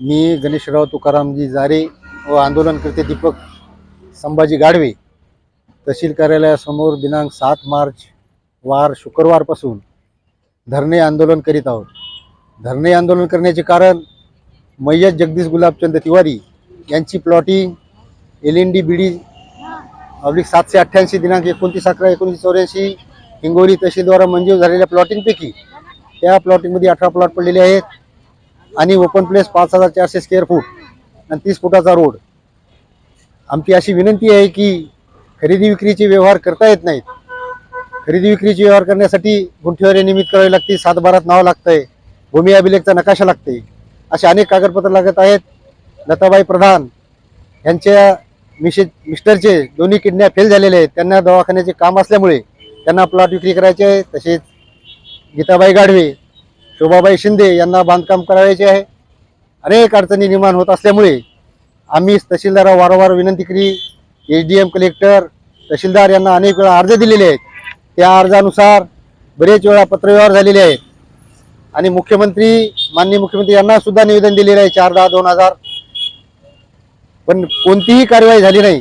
मी गणेशराव तुकारामजी जारे व आंदोलनकर्ते दीपक संभाजी गाडवे. तहसील कार्यालयासमोर दिनांक सात मार्च वार शुक्रवारपासून धरणे आंदोलन करीत आहोत. धरणे आंदोलन करण्याचे कारण मैयत जगदीश गुलाबचंद तिवारी यांची plotting L N D B D oblique सातशे अठ्ठ्याऐंशी दिनांक एकोणतीस अकरा एकोणीसशे चौऱ्याऐंशी हिंगोली तहसीलद्वारा मंजूर झालेल्या प्लॉटिंगपैकी त्या प्लॉटिंगमध्ये अठरा प्लॉट पडलेले आहेत. आणि ओपन प्लेस पाच हजार चारशे स्क्वेअर फूट आणि तीस फुटाचा रोड आमची अशी विनंती आहे की खरेदी विक्रीचे व्यवहार करता येत नाहीत. खरेदी विक्रीचे व्यवहार करण्यासाठी गुंठेवारी निमित्त करावी लागते सातबारात नाव लागतंय भूमी अभिलेखचा नकाशा लागते असे अनेक कागदपत्र लागत आहेत. लताबाई प्रधान यांच्या मिशे मिस्टरचे दोन्ही किडन्या फेल झालेले आहेत. त्यांना दवाखान्याचे काम असल्यामुळे त्यांना प्लॉट विक्री करायचे आहे. तसेच गीताबाई गाढवे शोभाबाई शिंदे यांना बांधकाम करावयाचे आहे. अनेक अडचणी निर्माण होत असल्यामुळे आम्ही तहसीलदारा वारंवार विनंती केली. एच डी एम कलेक्टर तहसीलदार यांना अनेक वेळा अर्ज दिलेले आहेत. त्या अर्जानुसार बरेच वेळा पत्रव्यवहार झालेले आहेत. आणि मुख्यमंत्री माननीय मुख्यमंत्री यांना सुद्धा निवेदन दिलेलं आहे चार दहा दोन हजार. पण कोणतीही कारवाई झाली नाही.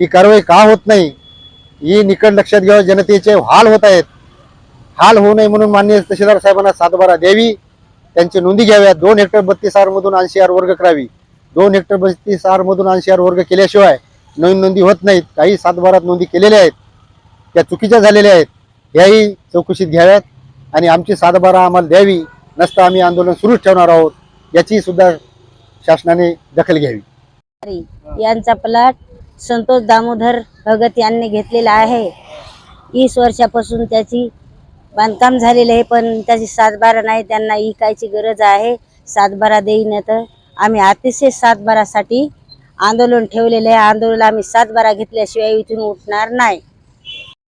ही कारवाई का होत नाही? ही निकट लक्षात घ्यावं जनतेचे हाल होत आहेत. हाल होऊ नये म्हणून मान्य तहसीलदार साहेबांना सातबारा द्यावी. त्यांची नोंदी घ्याव्यात. दोन हेक्टर बत्तीस आर मधून ऐंशी आर वर्ग करावी. दोन हेक्टर बत्तीस आर मधून ऐंशी आर वर्ग केल्याशिवाय नवीन नोंदी होत नाहीत. काही सातबारात नोंदी केलेल्या आहेत. त्या चुकीच्या झालेल्या आहेत. याही चौकशीत घ्याव्यात आणि आमची सातबारा आम्हाला द्यावी. नसता आम्ही आंदोलन सुरूच ठेवणार आहोत. याची सुद्धा शासनाने दखल घ्यावी. यांचा प्लॉट संतोष दामोदर भगत यांनी घेतलेला आहे. वीस वर्षापासून त्याची बांधकाम झालेलं आहे पण त्याची सातबारा नाही त्यांना इकायची गरज आहे. सातबारा देईन तर आम्ही अतिशय सातबारासाठी आंदोलन ठेवलेले आहे. आंदोलन आम्ही सातबारा घेतल्याशिवाय इथून उठणार नाही.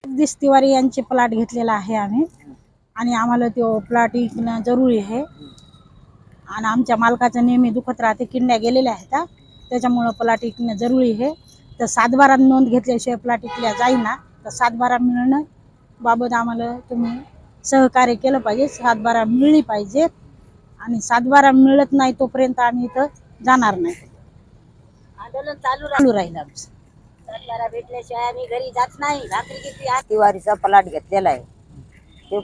जगदीश तिवारी यांचे प्लॉट घेतलेला आहे आम्ही. आणि आम्हाला तो प्लॉट विकणं जरुरी आहे. आणि आमच्या मालकाचं नेहमी दुखत राहते किडण्या गेलेल्या आहेत त्याच्यामुळं प्लॉट विकणं जरुरी आहे. तर सातबारा नोंद घेतल्याशिवाय प्लॉट विकल्या जाईना. तर सातबारा मिळणं बाबत आम्हाला तुम्ही सहकार्य केलं पाहिजे सातबारा मिळली पाहिजे आणि सातबारा मिळत नाही तोपर्यंत आम्ही इथं जाणार नाही. आंदोलन चालू चालू राहील आमचं. सातबारा भेटल्याशिवाय आम्ही घरी जात नाही. रात्री किती तिवारीचा पलाट घेतलेला आहे. ते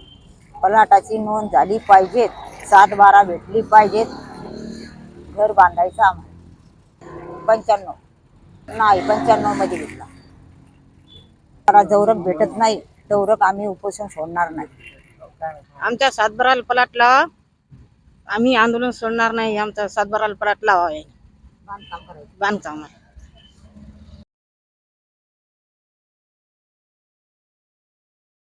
पलाटाची नोंद झाली पाहिजेत सातबारा भेटली पाहिजेत घर बांधायचं आम्हाला. पंच्याण्णव. नाही पंच्याण्णवमध्ये घेतला. मला जवरक भेटत नाही. तवरक आम्ही उपोषण सोडणार नाही. आमच्या सातबाराल पलाटला आम्ही आंदोलन सोडणार नाही आमचा सातबाराल पलाट लावा आहे बांधकाम बांधकाम आहे.